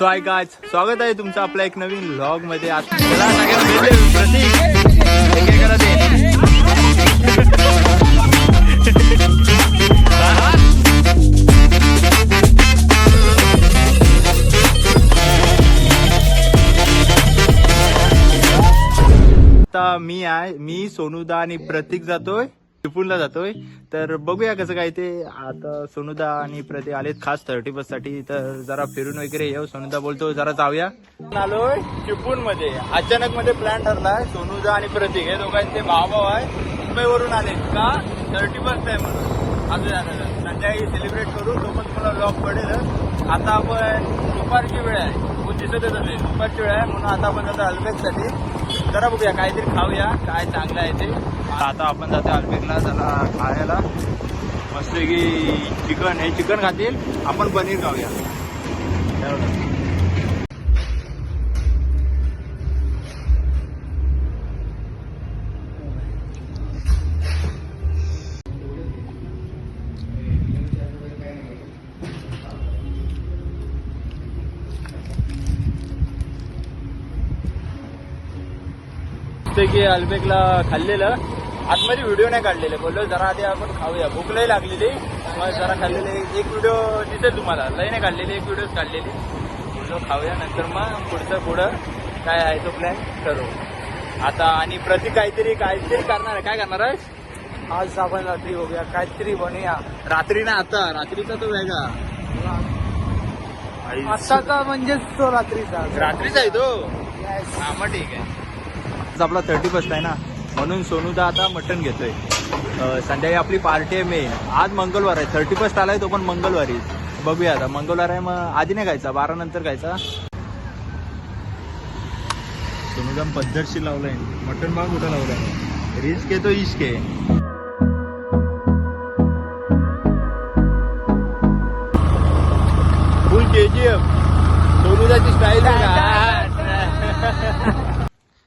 तो आहे काय स्वागत आहे तुमचं आपल्या एक नवीन व्लॉगमध्ये आज मी आहे मी सोनुदा आणि प्रतीक जातोय चिपळूणला जातोय. तर बघूया कसं काय ते. आता सोनुदा आणि प्रति आलेत खास थर्टी बससाठी. तर जरा फिरून वगैरे येऊ. सोनुदा बोलतो जरा जाऊया. आलोय चिपळूणमध्ये अचानक मध्ये प्लॅन ठरलाय. सोनुदा आणि प्रतीक हे दोघांचे भाव भाव आहे मुंबईवरून आले का? थर्टी बस आहे म्हणून. आज संध्याकाळी सेलिब्रेट करू. तो पण लॉक पडेल आता आपण दुपारची वेळ आहे. खूप दिसतच असेल दुपारची वेळ आहे. म्हणून आता आपण जातो अल्बेकसाठी जरा बघूया. काहीतरी खाऊया. काय चांगलं आहे ते. आता आपण जातो अल्बेकला त्याला खायला. मस्त की चिकन हे चिकन खातील. आपण पनीर खाऊया. की अल्बेकला खाल्लेलं. आतमध्ये व्हिडिओ नाही काढलेले. बोललो जरा आधी आपण खाऊया. भूक लई लागलेली. मग जरा खाल्लेले. एक व्हिडिओ दिसेल तुम्हाला. लई नाही काढलेली एक व्हिडिओ काढलेली. बोललो खाऊया. नंतर मग पुढचं पुढं काय आहे तो प्लॅन ठरवू. आता आणि प्रति काहीतरी काहीतरी करणार आहे. काय करणार आहे आज आपण रात्री बघूया. काहीतरी बनूया. रात्री ना आता. रात्रीचा तो वेगळा. आई, आत्ताचा म्हणजेच तो रात्रीचा. रात्रीचा आहे तो. हा मग ठीक आहे. आपला थर्टी फर्स्ट आहे ना? म्हणून सोनूदा आता मटण घेतोय. संध्याकाळी आपली पार्टी आहे मेन आज मंगळवार आहे. थर्टी फर्स्ट आलाय तो पण मंगळवारी. बघूया आता. मंगळवार आहे मग आधी नाही खायचा? बारा नंतर खायचा? सोनूदाम पद्धतशीर लावलाय. मटण भाग कुठं लावलाय. रिस्क आहे तो इश्क आहे. फुल के जी एफ सोनूदाची स्टाईल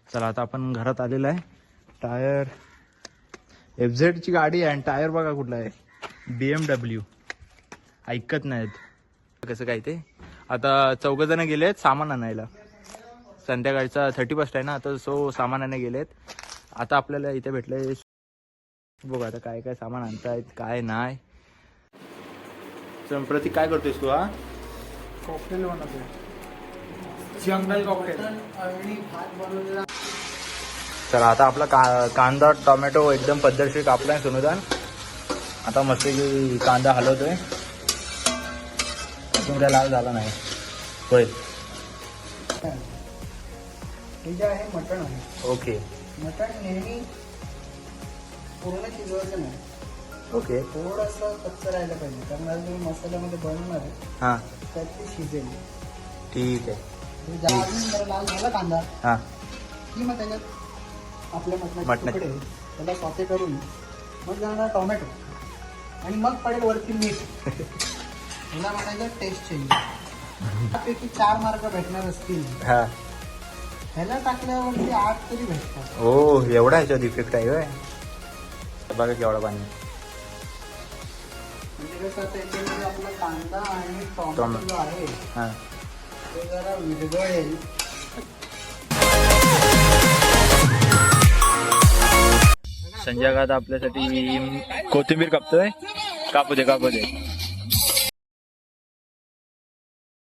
चला आता आपण घरात आलेलो आहे. टायर. एफ ची गाडी आहे आणि टायर बघा कुठला आहे. बी एम डब्ल्यू ऐकत नाहीत. कसं काय ते? आता चौघ जण गेलेत सामान आणायला. संध्याकाळचा थर्टी फर्स्ट आहे ना आता सो सामान आणायला गेलेत. आता आपल्याला इथे भेटलंय. बघू आता काय काय सामान आणतायत काय नाही. प्रतीक काय करतोयस तू हा? कॉकटेल बनवतोय. जंगल कॉकटेल आणि भात बनवलेला. तर आता आपला का कांदा टोमॅटो एकदम पद्धतशीर कापलाय सोनुदान. आता मस्त की कांदा हलवतोय. अजून काय लाल झाला नाही. होय. हे जे आहे मटण आहे. ओके. मटण नेहमी पूर्ण शिजवायचं नाही. ओके. थोडंसं कच्चं राहायला पाहिजे. कारण आज तुम्ही मसाल्यामध्ये बनवणार आहे. हां. त्यात ते शिजेल. ठीक आहे. हे लाल झाला कांदा हां. की मग त्याच्यात आपल्या मटणाचे. तुकडे त्याला सॉते करून मग जाणार टोमॅटो. आणि मग पडेल वरती मीठ. मला म्हणायचं टेस्ट चेंज त्यापैकी चार मार्क भेटणार असतील. हां. ह्याला टाकल्यावरती आठ तरी भेटतात. ओ एवढा ह्याच्यात इफेक्ट आहे बघा केवढा पाणी. म्हणजे कसं आपला कांदा आणि टोमॅटो. जो आहे हां. ते जरा विरघळेल. संजय आता आपल्यासाठी कोथिंबीर कापतोय. कापू दे कापू दे.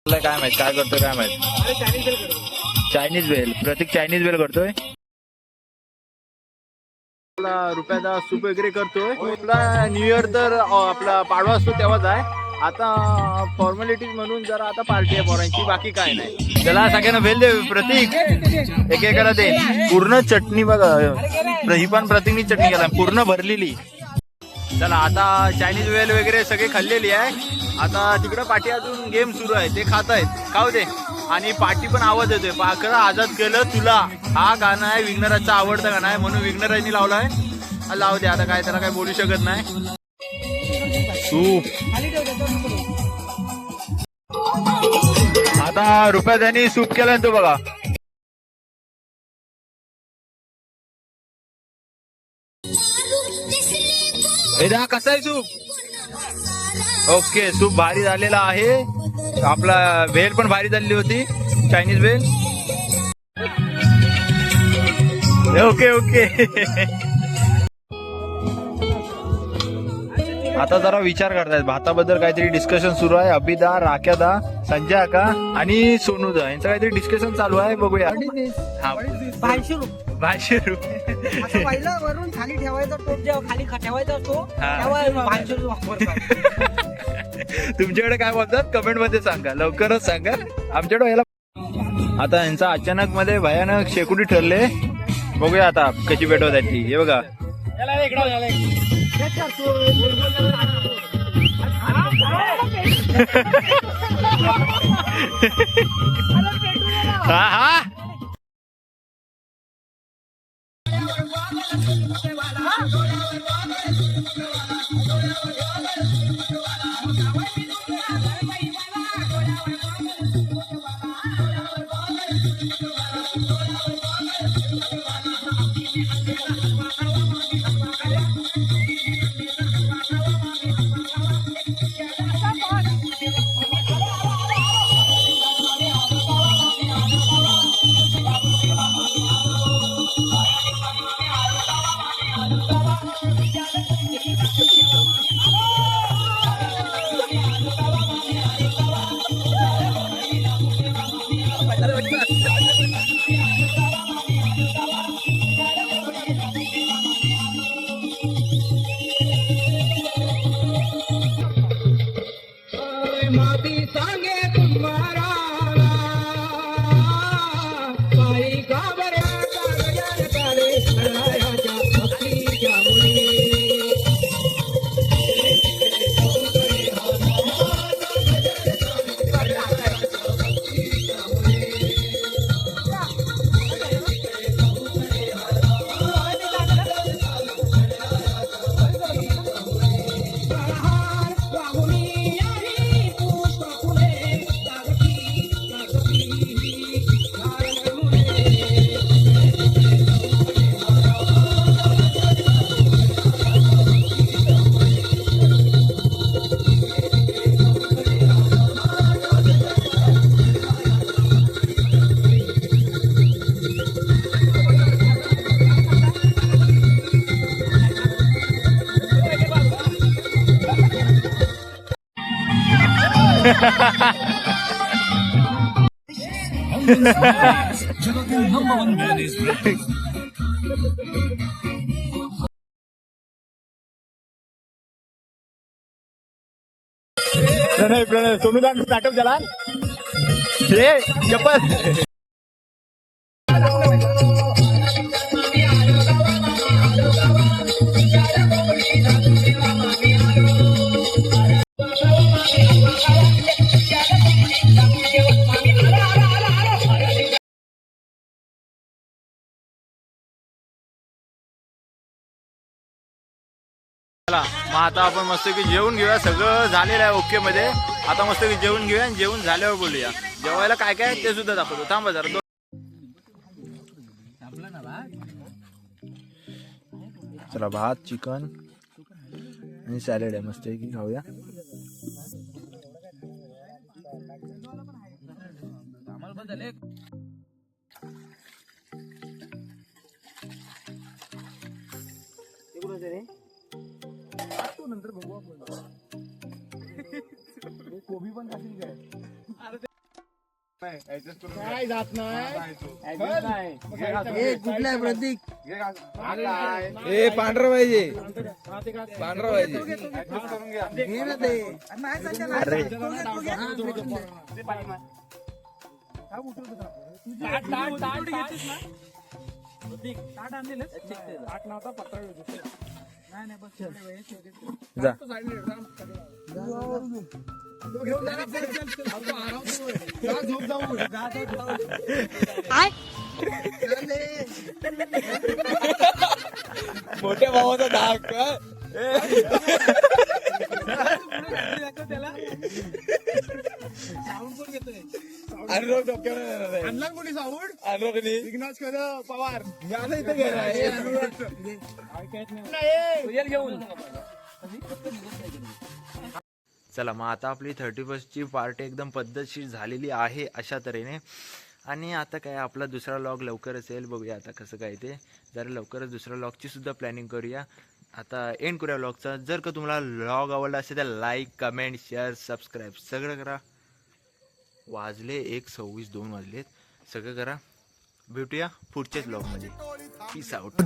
काय माहीत काय करतोय काय माहीत? चायनीज बेल प्रतीक चायनीज बेल करतोय. आपला रुपयाचा सूप वगैरे करतोय. आपला न्यू इयर तर आपला पाडवा असतो तेव्हाच आहे. आता फॉर्मॅलिटीज म्हणून जरा आता पार्टी आहे पोरांची बाकी काय नाही. त्याला सगळ्यांना भेल दे प्रतीक. एकेकाला दे. पूर्ण चटणी बघा. ही पण प्रतीकनी चटणी केला पूर्ण भरलेली. चला आता चायनीज वेल वगैरे सगळे खाल्लेली आहे. आता तिकडं पाठी अजून गेम सुरू आहे ते खात आहेत. खाऊ दे. आणि पाठी पण आवाज येतोय. पाखरा आजाद केलं तुला. हा गाणं आहे विग्नराजचा आवडतं गाणं आहे म्हणून विग्नराजनी लावलाय. हा, लावू दे आता काय त्याला काय बोलू शकत नाही. सूप आता रुपया त्यांनी सूप केलाय तो बघा. हे कसा आहे सूप? ओके सूप भारी झालेला आहे. आपला भेल पण भारी झालेली होती चायनीज भेल ओके ओके. आता जरा विचार करतायत. भाताबद्दल काहीतरी डिस्कशन सुरू आहे. अभिदा राख्यादा संजय आका आणि सोनूदा. यांचं काहीतरी डिस्कशन चालू आहे. बघूया. हा बायशे रुपये. भाषे रुपये. असं पहिलं वरून खाली ठेवायचा टोप जेव्हा खाली ख- ठेवायचा असतो हा. तेव्हा बायशे रुपये वापरतात तुमच्याकडे काय बोलतात? कमेंटमध्ये सांगा. लवकरच सांगा. आमच्याकडे यायला आता यांचा अचानक मध्ये भयानक शेकुटी ठरले. बघूया आता कशी भेटवत ती. हे बघा. हा हा. प्रणय प्रणय सोनूदा नाटक झाला हे चप्पल चला मग आता आपण मस्तपैकी जेवून घेऊया. सगळं झालेलं आहे ओके मध्ये. आता मस्तपैकी जेवून घेऊया आणि जेवून झाल्यावर बोलूया. जेवायला काय काय आहे ते सुद्धा दाखवतो. थांबा जरा चला भात चिकन आणि सॅलेड आहे. मस्तपैकी खाऊया. ए कुठला प्रतीक? ए पांढरा पाहिजे पांढरा पाहिजे घे ना ते. नाही संजय, अरे. जा. मोठ्या भावाचा धाक अनुराग डोक्यावर येणार आहे. अनुरागनी पवार. मी आता इथे गेला आहे. चला मग आता आपली थर्टी फर्स्टची पार्टी एकदम पद्धतशीर झालेली आहे अशा तऱ्हेने. आणि आता काय आपला दुसरा लॉग लवकरच येईल. बघूया आता कसं काय ते. जरा लवकरच दुसऱ्या लॉगची सुद्धा प्लॅनिंग करूया. आता एंड करूया लॉगचा जर का तुम्हाला लॉग आवडला असेल तर लाईक कमेंट शेअर सबस्क्राईब सगळं करा. वाजले एक सव्वीस दोन वाजलेत. सगळं करा. भेटूया पुढच्याच ब्लॉगमध्ये पीस आउट